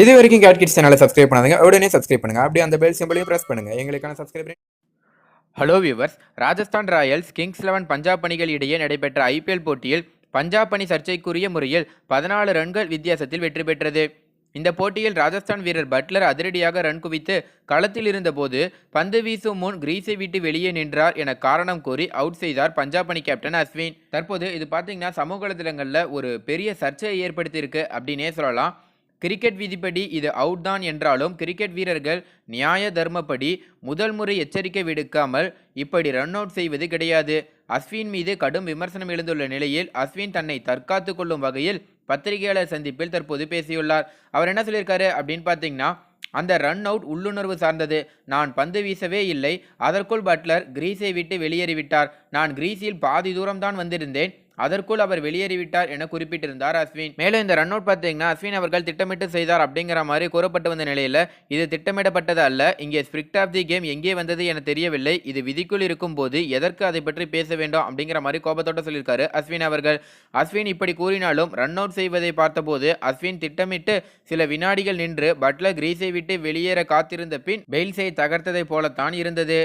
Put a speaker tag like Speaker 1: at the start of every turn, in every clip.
Speaker 1: இது வரைக்கும் cat kids சேனலை சப்ஸ்கிரைப் பண்ணாதுங்க. உடனே சப்ஸ்கிரைப் பண்ணுங்க. அப்படியே அந்த பெல் சிம்பிளையும் ப்ரெஸ் பண்ணுங்க. எங்களுக்கான subscribe
Speaker 2: hello viewers Rajasthan Royals Kings Eleven Punjab அணிகள் இடையே நடைபெற்ற ஐபிஎல் போட்டியில் பஞ்சாப் அணி சர்ச்சைக்குரிய முறையில் பதினாலு ரன்கள் வித்தியாசத்தில் வெற்றி பெற்றது. இந்த போட்டியில் ராஜஸ்தான் வீரர் பட்லர் அதிரடியாக ரன் குவித்து களத்தில் இருந்தபோது பந்து வீசும் முன் கிரீஸை விட்டு வெளியே நின்றார் என காரணம் கூறி அவுட் செய்தார் பஞ்சாப் அணி கேப்டன் அஸ்வின். தற்போது இது பார்த்தீங்கன்னா சமூக வலைதளங்களில் ஒரு பெரிய சர்ச்சையை ஏற்படுத்தியிருக்கு அப்படின்னே சொல்லலாம். கிரிக்கெட் விதிப்படி இது அவுட் தான் என்றாலும் கிரிக்கெட் வீரர்கள் நியாய தர்மப்படி முதல் முறை எச்சரிக்கை விடுக்காமல் இப்படி ரன் அவுட் செய்வது கிடையாது. அஸ்வின் மீது கடும் விமர்சனம் எழுந்துள்ள நிலையில் அஸ்வின் தன்னை தற்காத்து கொள்ளும் வகையில் பத்திரிகையாளர் சந்திப்பில் தற்போது பேசியுள்ளார். அவர் என்ன சொல்லியிருக்காரு அப்படின்னு பார்த்தீங்கன்னா அந்த ரன் அவுட் உள்ளுணர்வு சார்ந்தது. நான் பந்து வீசவே இல்லை. அதற்குள் பட்லர் கிரீஸை விட்டு வெளியேறிவிட்டார். நான் கிரீஸில் பாதி தூரம் தான் வந்திருந்தேன். அதற்குள் அவர் வெளியேறிவிட்டார் என குறிப்பிட்டிருந்தார் அஸ்வின். மேலும் இந்த ரன் அவுட் பார்த்தீங்கன்னா அஸ்வின் அவர்கள் திட்டமிட்டு செய்தார் அப்படிங்கிற மாதிரி கூறப்பட்டு வந்த நிலையில் இது திட்டமிடப்பட்டது அல்ல. இங்கே ஸ்பிரிக்ட் ஆஃப் தி கேம் எங்கே வந்தது என தெரியவில்லை. இது விதிக்குள் இருக்கும் போது எதற்கு அதை பற்றி பேச வேண்டும் அப்படிங்கிற மாதிரி கோபத்தோட சொல்லியிருக்காரு அஸ்வின் அவர்கள். அஸ்வின் இப்படி கூறினாலும் ரன் அவுட் செய்வதை பார்த்தபோது அஸ்வின் திட்டமிட்டு சில வினாடிகள் நின்று பட்லர் கிரீஸை விட்டு வெளியேற காத்திருந்த பின் பெயில்ஸை தகர்த்ததை போலத்தான் இருந்தது.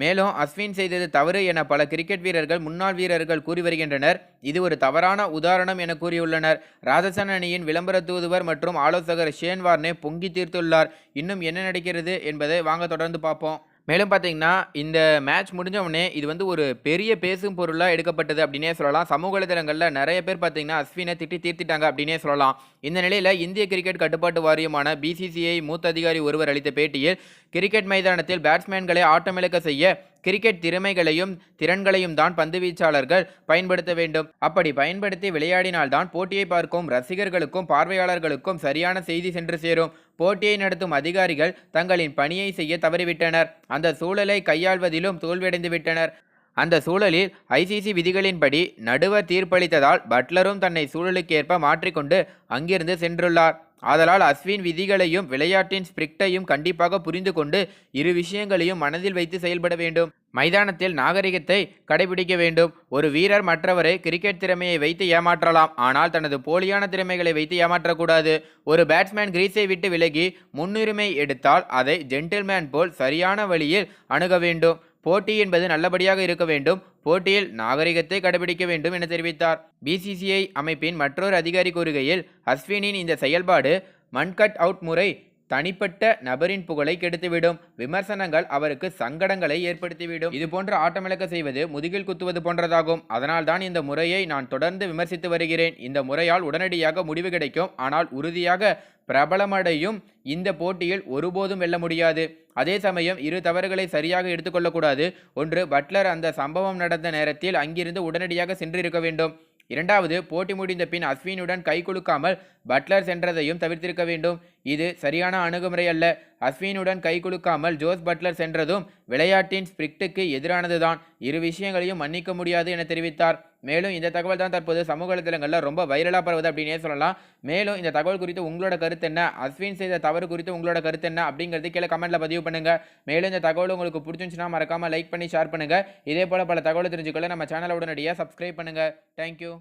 Speaker 2: மேலும் அஸ்வின் செய்தது தவறு என பல கிரிக்கெட் வீரர்கள் முன்னாள் வீரர்கள் கூறி வருகின்றனர். இது ஒரு தவறான உதாரணம் என கூறியுள்ளனர். ராஜஸ்தான் அணியின் விளம்பர தூதுவர் மற்றும் ஆலோசகர் ஷேன் வார்னே பொங்கி தீர்த்துள்ளார். இன்னும் என்ன நடக்கிறது என்பதை வாங்க தொடர்ந்து பார்ப்போம். மேலும் பார்த்தீங்கன்னா இந்த மேட்ச் முடிஞ்ச உடனே இது வந்து ஒரு பெரிய பேசும் பொருளாக எடுக்கப்பட்டது அப்படின்னே சொல்லலாம். சமூக வலைதளங்களில் நிறைய பேர் பார்த்தீங்கன்னா அஸ்வினை திட்டி தீர்த்திட்டாங்க அப்படின்னே சொல்லலாம். இந்த நிலையில் இந்திய கிரிக்கெட் கட்டுப்பாட்டு வாரியமான பிசிசிஐ மூத்த அதிகாரி ஒருவர் அளித்த பேட்டியில் கிரிக்கெட் மைதானத்தில் பேட்ஸ்மேன்களை ஆட்டமிழக்க செய்ய கிரிக்கெட் திறமைகளையும் திறன்களையும் தான் பந்து வீச்சாளர்கள் பயன்படுத்த வேண்டும். அப்படி பயன்படுத்தி விளையாடினால்தான் போட்டியை பார்க்கும் ரசிகர்களுக்கும் பார்வையாளர்களுக்கும் சரியான செய்தி சென்று சேரும். போட்டியை நடத்தும் அதிகாரிகள் தங்களின் பணியை செய்ய தவறிவிட்டனர். அந்த சூழலை கையாள்வதிலும் தோல்வியடைந்து விட்டனர். அந்த சூழலில் ஐசிசி விதிகளின்படி நடுவர் தீர்ப்பளித்ததால் பட்லரும் தன்னை சூழலுக்கேற்ப மாற்றிக்கொண்டு அங்கிருந்து சென்றுள்ளார். ஆதலால் அஸ்வின் விதிகளையும் விளையாட்டின் ஸ்பிரிக்டையும் கண்டிப்பாக புரிந்து கொண்டு இரு விஷயங்களையும் மனதில் வைத்து செயல்பட வேண்டும். மைதானத்தில் நாகரிகத்தை கடைபிடிக்க வேண்டும். ஒரு வீரர் மற்றவரை கிரிக்கெட் திறமையை வைத்து ஏமாற்றலாம். ஆனால் தனது போலியான திறமைகளை வைத்து ஏமாற்றக்கூடாது. ஒரு பேட்ஸ்மேன் கிரீஸை விட்டு விலகி முன்னுரிமை எடுத்தால் அதை ஜென்டில்மேன் போல் சரியான வழியில் அணுக வேண்டும். போட்டி என்பது நல்லபடியாக இருக்க வேண்டும். போட்டியில் நாகரிகத்தை கடைபிடிக்க வேண்டும் என தெரிவித்தார். பிசிசிஐ அமைப்பின் மற்றொரு அதிகாரி கூறுகையில் அஸ்வினின் இந்த செயல்பாடு மன்கட் அவுட் முறை தனிப்பட்ட நபரின் புகழை கெடுத்துவிடும். விமர்சனங்கள் அவருக்கு சங்கடங்களை ஏற்படுத்திவிடும். இது போன்ற ஆட்டமிழக்க செய்வது முதுகில் குத்துவது போன்றதாகும். அதனால்தான் இந்த முறையை நான் தொடர்ந்து விமர்சித்து வருகிறேன். இந்த முறையால் உடனடியாக முடிவு கிடைக்கும். ஆனால் உறுதியாக பிரபலமடையும் இந்த போட்டியில் ஒருபோதும் வெல்ல முடியாது. அதே சமயம் இரு தவறுகளை சரியாக எடுத்துக்கொள்ளக்கூடாது. ஒன்று பட்லர் அந்த சம்பவம் நடந்த நேரத்தில் அங்கிருந்து உடனடியாக சென்றிருக்க வேண்டும். இரண்டாவது போட்டி முடிந்த பின் அஸ்வினுடன் கை குலுக்காமல் பட்லர் சென்றதையும் தவிர்த்திருக்க வேண்டும். இது சரியான அணுகுமுறை அல்ல. அஸ்வினுடன் கை குலுக்காமல் ஜோஸ் பட்லர் சென்றதும் விளையாட்டின் ஸ்பிரிக்டுக்கு எதிரானதுதான். இரு விஷயங்களையும் மன்னிக்க முடியாது என தெரிவித்தார். மேலும் இந்த தகவல் தான் தற்போது சமூக வலைதளங்களில் ரொம்ப வைரலாக பரவுது அப்படின்னே சொல்லலாம். மேலும் இந்த தகவல் குறித்து உங்களோட கருத்து என்ன? அஸ்வின் செய்த தவறு குறித்து உங்களோட கருத்து என்ன? அப்படிங்கிறது கீழே கமெண்ட்டில் பதிவு பண்ணுங்க. மேலும் இந்த தகவல் உங்களுக்கு பிடிச்சிருந்துச்சுன்னா மறக்காமல் லைக் பண்ணி ஷேர் பண்ணுங்க. இதே போல் பல தகவல் தெரிஞ்சுக்கொள்ள நம்ம சேனலை உடனடியாக சப்ஸ்கிரைப் பண்ணுங்கள் தேங்க்யூ